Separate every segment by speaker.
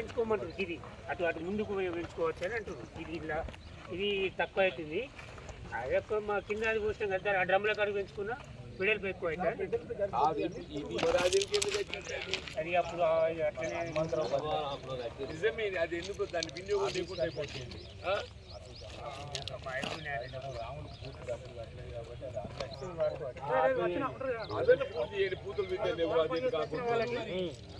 Speaker 1: పెంచుకోమంటారు ఇది అటు అటు ముందుకు పెంచుకోవచ్చు అని అంటారు ఇది ఇలా ఇది తక్కువ అవుతుంది అదే ఒక్క మా కింద అది పోసిన కదా ఆ డ్రమ్ల కాడికి పెంచుకున్నా పిడలు ఎక్కువ అవుతుంది అది అప్పుడు
Speaker 2: నిజమే అది ఎందుకు దాని వినియోగం లేకుండా అయిపోతుంది పూతలు పెట్టే లేవు అది ఇది కాకుండా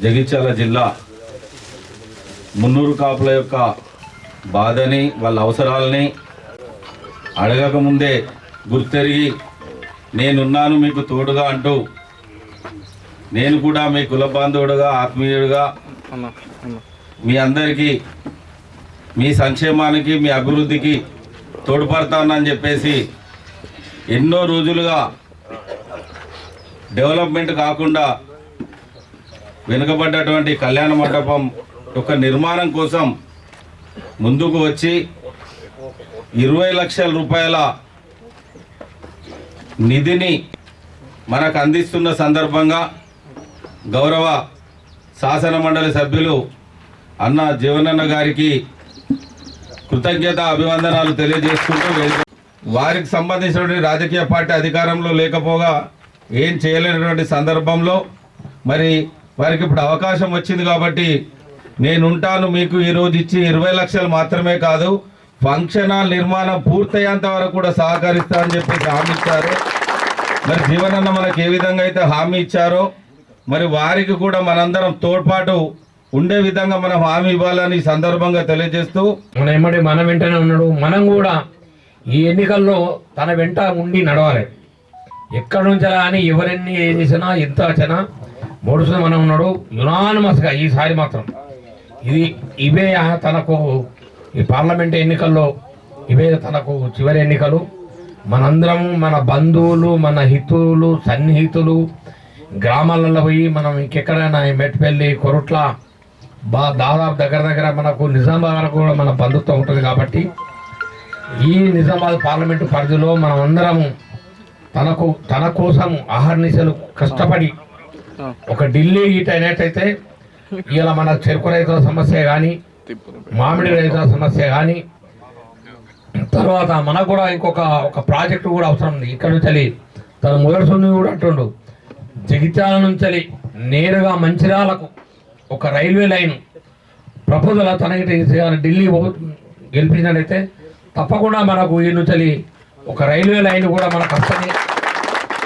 Speaker 3: జగిత్యాల జిల్లా మున్నూరు కాపుల యొక్క బాధని వాళ్ళ అవసరాలని అడగకముందే గుర్తెరిగి నేనున్నాను మీకు తోడుగా అంటూ నేను కూడా మీ కుల బాంధవుడుగా ఆత్మీయుడుగా మీ అందరికీ మీ సంక్షేమానికి మీ అభివృద్ధికి తోడ్పడతానని చెప్పేసి ఎన్నో రోజులుగా డెవలప్మెంట్ కాకుండా వెనుకబడ్డటువంటి కళ్యాణ మండపం యొక్క నిర్మాణం కోసం ముందుకు వచ్చి ఇరవై లక్షల రూపాయల నిధిని మనకు అందిస్తున్న సందర్భంగా గౌరవ శాసన మండలి సభ్యులు అన్న జీవనన్న గారికి కృతజ్ఞత అభివందనాలు తెలియజేసుకుంటూ వారికి సంబంధించినటువంటి రాజకీయ పార్టీ అధికారంలో లేకపోగా ఏం చేయలేనటువంటి సందర్భంలో మరి వారికి ఇప్పుడు అవకాశం వచ్చింది కాబట్టి నేనుంటాను మీకు ఈరోజు ఇచ్చి ఇరవై లక్షలు మాత్రమే కాదు ఫంక్షన్ హాల్ నిర్మాణం పూర్తయ్యేంత వరకు కూడా సహకరిస్తా అని చెప్పేసి హామీ ఇచ్చారు. మరి జీవనన్న మనకు ఏ విధంగా అయితే హామీ ఇచ్చారో మరి వారికి కూడా మనందరం తోడ్పాటు ఉండే విధంగా మనం హామీ ఇవ్వాలని సందర్భంగా తెలియజేస్తూ
Speaker 4: మన ఎమ్మడి మన వెంటనే ఉన్నాడు. మనం కూడా ఈ ఎన్నికల్లో తన వెంట ఉండి నడవాలి. ఎక్కడి నుంచి అని ఎవరెన్ని ఏం చేసినా ఎంత వచ్చినా మొడుసు మనం ఉన్నాడు. యునానిమస్గా ఈసారి మాత్రం. ఇది ఇవే తనకు ఈ పార్లమెంట్ ఎన్నికల్లో ఇవే తనకు చివరి ఎన్నికలు. మనందరం మన బంధువులు మన హితువులు సన్నిహితులు గ్రామాలలో పోయి మనం ఇంకెక్కడైనా మెట్పల్లి కొరుట్ల బా దాదాపు దగ్గర దగ్గర మనకు నిజామాబాద్ వరకు కూడా మన బంధుత్వం ఉంటుంది కాబట్టి ఈ నిజామాబాద్ పార్లమెంటు పరిధిలో మనం అందరము తనకు తన కోసం అహర్నిశలు కష్టపడి ఒక ఢిల్లీ ఈట్ అయినట్టయితే ఇలా మన చెరుకు రైతుల సమస్య కానీ మామిడి రైతుల సమస్య కానీ తర్వాత మనకు కూడా ఇంకొక ఒక ప్రాజెక్టు కూడా అవసరం ఉంది. ఇక్కడ నుంచి తన మొదటి కూడా అంటుండు. జగిత్యాల నుంచి నేరుగా మంచిర్యాలకు ఒక రైల్వే లైన్ ప్రపోజల్ తనకి ఢిల్లీ పో- తప్పకుండా మనకు ఈ నుంచి ఒక రైల్వే లైన్ కూడా మనకు వస్తుంది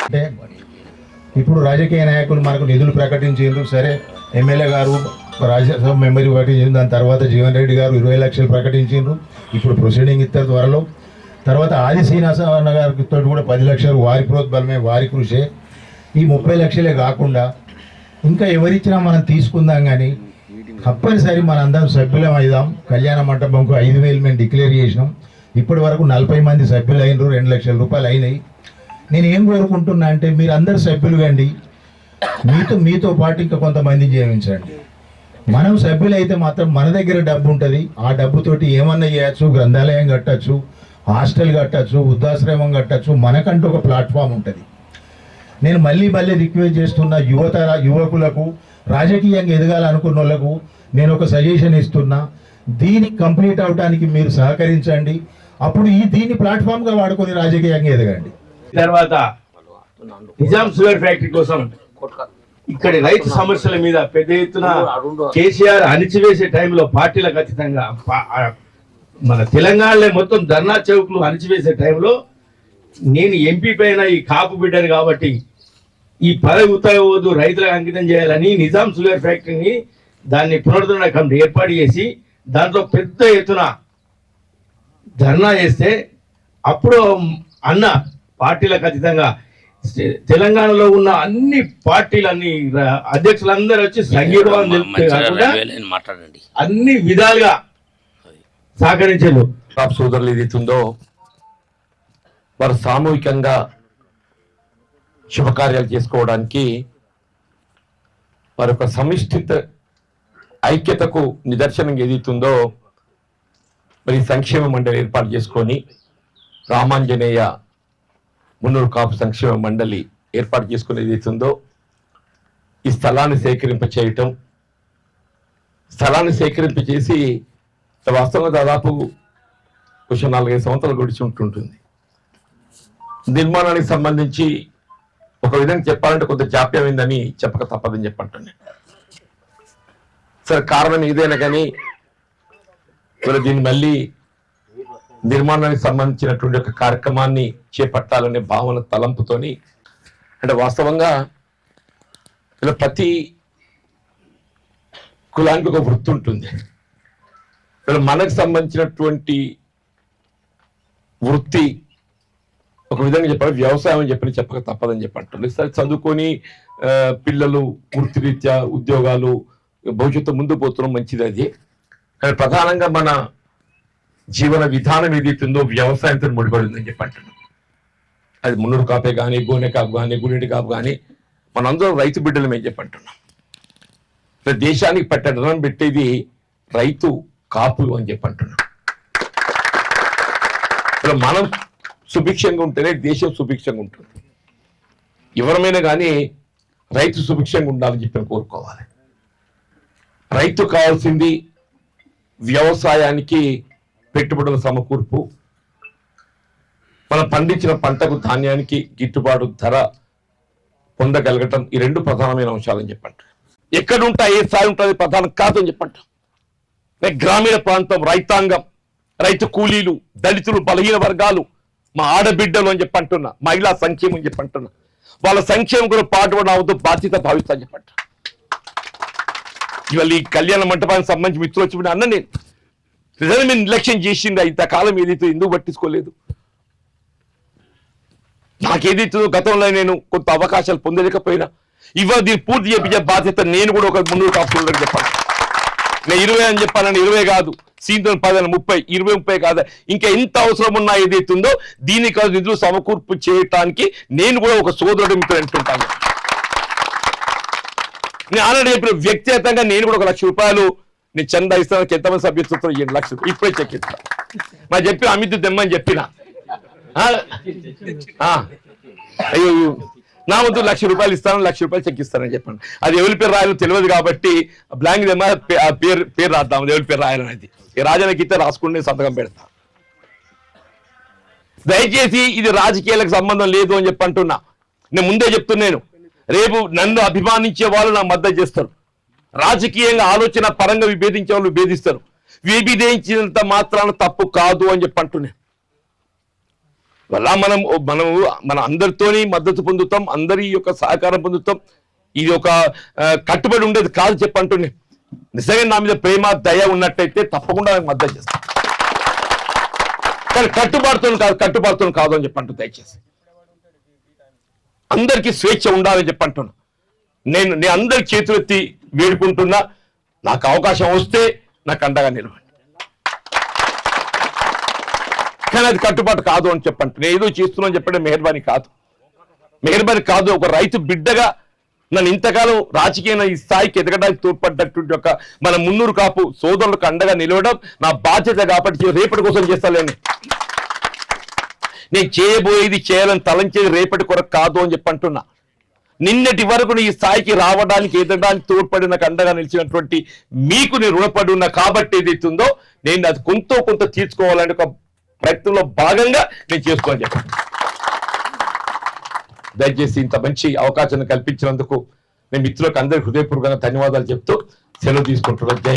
Speaker 5: అంటే ఇప్పుడు రాజకీయ నాయకులు మనకు నిధులు ప్రకటించారు సరే ఎమ్మెల్యే గారు రాజ్యసభ మెంబర్ ప్రకటించింది దాని తర్వాత జీవన్ రెడ్డి గారు ఇరవై లక్షలు ప్రకటించారు ఇప్పుడు ప్రొసీడింగ్ ఇస్తారు త్వరలో. తర్వాత ఆది శ్రీనివాస గారికి తోటి కూడా పది లక్షలు వారి ప్రోద్బలమే వారి కృషే. ఈ ముప్పై లక్షలే కాకుండా ఇంకా ఎవరిచ్చినా మనం తీసుకుందాం కానీ తప్పనిసరి మన అందరం సభ్యులం అయిదాం. కళ్యాణ మంటపంకు ఐదు వేలు మేము డిక్లేర్ చేసినాం. ఇప్పటి వరకు నలభై మంది సభ్యులు అయినరు రెండు లక్షల రూపాయలు అయినాయి. నేను ఏం కోరుకుంటున్నా అంటే మీరు అందరు సభ్యులు కండి మీతో మీతో పాటు ఇంకా కొంతమంది జీవించండి మనం సభ్యులైతే మాత్రం మన దగ్గర డబ్బు ఉంటుంది. ఆ డబ్బుతోటి ఏమన్నా చేయొచ్చు గ్రంథాలయం కట్టచ్చు హాస్టల్ కట్టచ్చు వృద్ధాశ్రమం కట్టచ్చు మనకంటూ ఒక ప్లాట్ఫామ్ ఉంటుంది. నేను మళ్ళీ మళ్ళీ రిక్వెస్ట్ చేస్తున్న యువత యువకులకు రాజకీయంగా ఎదగాలనుకున్న వాళ్ళకు నేను ఒక సజెషన్ ఇస్తున్నా. దీన్ని కంప్లీట్ అవడానికి మీరు సహకరించండి. అప్పుడు ఈ దీన్ని ప్లాట్ఫామ్గా వాడుకొని రాజకీయంగా ఎదగండి.
Speaker 6: తర్వాత నిజాం షుగర్ ఫ్యాక్టరీ కోసం ఇక్కడి రైతు సమస్యల మీద పెద్ద ఎత్తున కేసీఆర్ అణిచివేసే టైంలో పార్టీలకు ఖచ్చితంగా మన తెలంగాణలో మొత్తం ధర్నా చౌక్లు అణిచివేసే టైంలో నేను ఎంపీ పైన ఈ కాపు బిడ్డను కాబట్టి ఈ పదవి ఉత్తరవద్దు రైతులకు అంకితం చేయాలని నిజాం షుగర్ ఫ్యాక్టరీని దాన్ని పునరుద్ధరణ కమిటీ ఏర్పాటు చేసి దాంట్లో పెద్ద ఎత్తున ధర్నా చేస్తే అప్పుడు అన్న పార్టీలకు ఖచ్చితంగా తెలంగాణలో ఉన్న అన్ని పార్టీలన్నీ ర- అధ్యక్షులందరూ వచ్చి కాకుండా
Speaker 7: మాట్లాడండి.
Speaker 6: అన్ని విధాలుగా సహకరించారు.
Speaker 8: సోదరులు ఏదైతుందో వారు సామూహికంగా శుభకార్యాలు చేసుకోవడానికి వారి యొక్క సమిష్టిత ఐక్యతకు నిదర్శనం ఏదైతుందో మరి సంక్షేమ మండలి ఏర్పాటు చేసుకొని రామాంజనేయ మున్నూరు కాపు సంక్షేమ మండలి ఏర్పాటు చేసుకునేది ఏదైతుందో ఈ స్థలాన్ని సేకరింప చేయటం స్థలాన్ని సేకరింప చేసి వాస్తవంగా దాదాపు కొంచెం నాలుగైదు సంవత్సరాలు గడిచి ఉంటుంటుంది. నిర్మాణానికి సంబంధించి ఒక విధంగా చెప్పాలంటే కొంత జాప్యమైందని చెప్పక తప్పదని చెప్పంటాను సరే కారణం ఇదేనా కానీ మరి దీన్ని మళ్ళీ నిర్మాణానికి సంబంధించినటువంటి ఒక కార్యక్రమాన్ని చేపట్టాలనే భావన తలంపుతోని అంటే వాస్తవంగా ఇలా ప్రతి కులానికి ఒక వృత్తి ఉంటుంది. ఇలా మనకు సంబంధించినటువంటి వృత్తి ఒక విధంగా చెప్పాలి వ్యవసాయం అని చెప్పని చెప్పక తప్పదని చెప్పంటుంది. సరే చదువుకొని పిల్లలు వృత్తిరీత్యా ఉద్యోగాలు భవిష్యత్తు ముందు పోతున్నాం మంచిది అది. కానీ ప్రధానంగా మన జీవన విధానం ఏదైతుందో వ్యవసాయంతో ముడిపడి ఉందని చెప్పి అంటున్నాం అది మున్నూరు కాపే కానీ గోనె కాపు కానీ గుండెటి కాపు కానీ మనందరం రైతు బిడ్డలు మేము చెప్పంటున్నాం దేశానికి దేశానికి పెట్టడం పెట్టేది రైతు కాపులు అని చెప్పి అంటున్నాం. మనం సుభిక్షంగా ఉంటేనే దేశం సుభిక్షంగా ఉంటుంది. ఎవరమైనా కానీ రైతు సుభిక్షంగా ఉండాలని చెప్పి కోరుకోవాలి. రైతు కావాల్సింది వ్యవసాయానికి పెట్టుబడుల సమకూర్పు. మనం పండించిన పంటకు ధాన్యానికి గిట్టుబాటు ధర పొందగలగటం ఈ రెండు ప్రధానమైన అంశాలని చెప్పండి ఎక్కడ ఉంటా ఏ స్థాయి ఉంటుంది ప్రధానం కాదని చెప్పండి గ్రామీణ ప్రాంతం రైతాంగం రైతు కూలీలు దళితులు బలహీన వర్గాలు మా ఆడబిడ్డలు అని చెప్పంటున్నా మహిళా సంక్షేమం అని చెప్పంటున్నా వాళ్ళ సంక్షేమం కూడా పాటుపడిన అవద్దు బాధ్యత భావిస్తా అని చెప్పండి ఇవాళ ఈ కళ్యాణ మంటపానికి సంబంధించి మిత్రులు వచ్చి అన్న నేను నిజంగా మీరు నిర్లక్ష్యం చేసింది ఇంతకాలం ఏదైతే ఎందుకు పట్టించుకోలేదు? నాకేదైతుందో గతంలో నేను కొంత అవకాశాలు పొందలేకపోయినా ఇవాళ దీన్ని పూర్తి చేపించే బాధ్యత నేను కూడా ఒక ముందు కాపులకు చెప్పాను నేను ఇరవై అని చెప్పానని ఇరవై కాదు సీంతో పదన ముప్పై ఇరవై ముప్పై కాదు. ఇంకా ఎంత అవసరం ఉన్నా ఏదైతుందో ఉందో దీనికి కాదు నిధులు సమకూర్పు చేయటానికి నేను కూడా ఒక సోదరుడు మిత్రుడు అంటుంటాను. నేను ఆల్రెడీ చెప్పిన వ్యక్తిగతంగా నేను కూడా ఒక లక్ష రూపాయలు నేను చందా ఇస్తాను ఎంతమంది సభ్యత్వం ఏడు లక్షలు. ఇప్పుడే చెక్ ఇస్తా మా చెప్పి అమిత్ దెమ్మని చెప్పిన. ఆ? అయ్యో నా వద్దు లక్ష రూపాయలు ఇస్తాను లక్ష రూపాయలు చెక్ ఇస్తానని చెప్పాను. అది ఎవరి పేరు రాయాలో తెలియదు కాబట్టి బ్లాంక్ దెమ్మ పేరు పేరు రాద్దాం అది ఎవరి పేరు రాయాలనేది. ఈ రాజానికి ఇస్తే రాసుకుంటే సంతకం పెడతా. దయచేసి ఇది రాజకీయాలకు సంబంధం లేదు అని చెప్పి అంటున్నా. నేను ముందే చెప్తున్నాను. రేపు నన్ను అభిమానించే వాళ్ళు నా మద్దతు చేస్తారు. రాజకీయంగా ఆలోచన పరంగా విభేదించే వాళ్ళు విభేదిస్తారు. విభేదించినంత మాత్రాన తప్పు కాదు అని చెప్పి అంటున్నాను వల్ల మనం మనం మన అందరితోని మద్దతు పొందుతాం అందరి యొక్క సహకారం పొందుతాం. ఇది ఒక కట్టుబడి ఉండేది కాదు చెప్పంటున్నాను నిజంగా నా మీద ప్రేమ దయ ఉన్నట్టయితే తప్పకుండా నాకు మద్దతు చేస్తాను కానీ కట్టుబాటుతో కాదు కట్టుబాటుతో కాదు అని చెప్పంటు దయచేసి. అందరికీ స్వేచ్ఛ ఉండాలని చెప్పంటున్నాను నేను నేను అందరి చేతులెత్తి వేడుకుంటున్నా. నాకు అవకాశం వస్తే నాకు అండగా నిలవండి. కానీ అది కట్టుబాటు కాదు అని చెప్పండి. నేను ఏదో చేస్తున్నాను చెప్పడం మెహర్బానీ కాదు. మెహర్బానీ కాదు ఒక రైతు బిడ్డగా నన్ను ఇంతకాలం రాజకీయ ఈ స్థాయికి ఎదగడానికి తోడ్పడ్డటువంటి ఒక మన మున్నూరు కాపు సోదరులకు అండగా నిలవడం నా బాధ్యత కాబట్టి రేపటి కోసం చేస్తాలేండి నేను చేయబోయేది చేయాలని తలంచేది రేపటి కొరకు కాదు అని చెప్పంటున్నా నిన్నటి వరకు ఈ స్థాయికి రావడానికి ఎదగడానికి తోడ్పడిన కండగా నిలిచినటువంటి మీకు నేను రుణపడి ఉన్నా కాబట్టి ఏదైతుందో ఉందో నేను అది కొంత కొంత తీర్చుకోవాలని ఒక ప్రయత్నంలో భాగంగా నేను చేసుకోని చెప్పాను. దయచేసి ఇంత మంచి అవకాశాన్ని కల్పించినందుకు నేను మిత్రులకు అందరికీ హృదయపూర్వకంగా ధన్యవాదాలు చెప్తూ సెలవు తీసుకుంటున్నాను. జై